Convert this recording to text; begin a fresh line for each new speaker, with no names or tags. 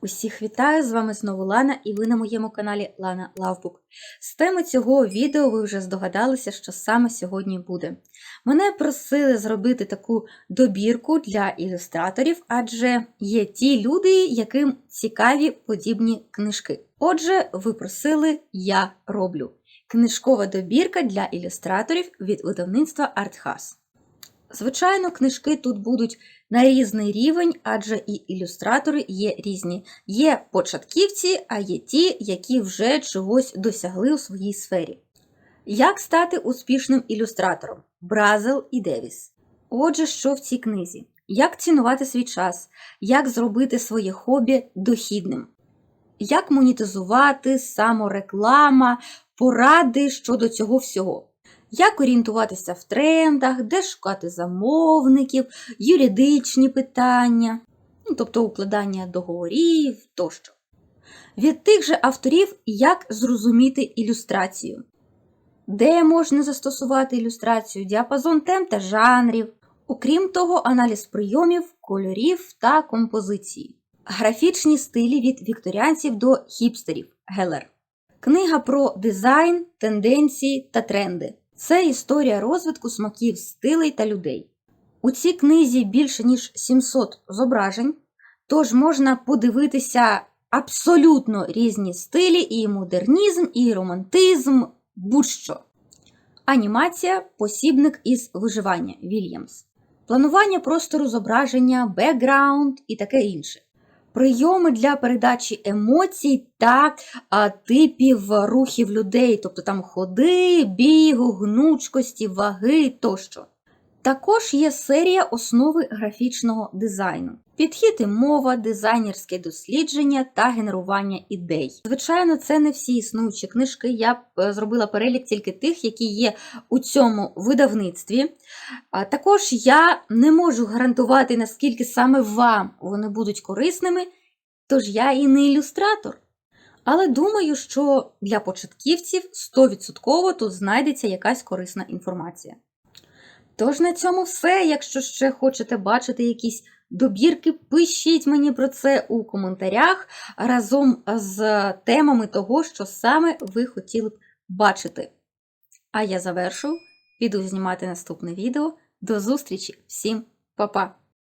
Усіх вітаю! З вами знову Лана, і ви на моєму каналі Лана Лавбук. З теми цього відео ви вже здогадалися, що саме сьогодні буде. Мене просили зробити таку добірку для ілюстраторів, адже є ті люди, яким цікаві подібні книжки. Отже, ви просили, я роблю. Книжкова добірка для ілюстраторів від видавництва Arthouse. Звичайно, книжки тут будуть на різний рівень, адже і ілюстратори є різні. Є початківці, а є ті, які вже чогось досягли у своїй сфері. Як стати успішним ілюстратором? Бразел і Девіс. Отже, що в цій книзі? Як цінувати свій час, як зробити своє хобі дохідним, як монетизувати, самореклама, поради щодо цього всього. Як орієнтуватися в трендах, де шукати замовників, юридичні питання, ну, тобто укладання договорів тощо. Від тих же авторів, як зрозуміти ілюстрацію, де можна застосувати ілюстрацію, діапазон тем та жанрів, окрім того, аналіз прийомів, кольорів та композиції, графічні стилі від вікторіанців до хіпстерів Гелер. Книга про дизайн, тенденції та тренди. Це історія розвитку смаків, стилей та людей. У цій книзі більше ніж 700 зображень, тож можна подивитися абсолютно різні стилі, і модернізм, і романтизм, будь-що. Анімація посібник із виживання Вільямс. Планування простору зображення, бекграунд і таке інше. Прийоми для передачі емоцій та типів рухів людей, тобто там ходи, бігу, гнучкості, ваги тощо. Також є серія основи графічного дизайну, підхід і мова, дизайнерське дослідження та генерування ідей. Звичайно, це не всі існуючі книжки. Я е, зробила перелік тільки тих, які є у цьому видавництві. Також я не можу гарантувати, наскільки саме вам вони будуть корисними, тож я і не ілюстратор. Але думаю, що для початківців 100% тут знайдеться якась корисна інформація. Тож на цьому все. Якщо ще хочете бачити якісь добірки, пишіть мені про це у коментарях разом з темами того, що саме ви хотіли б бачити. А я завершу, піду знімати наступне відео. До зустрічі! Всім па-па!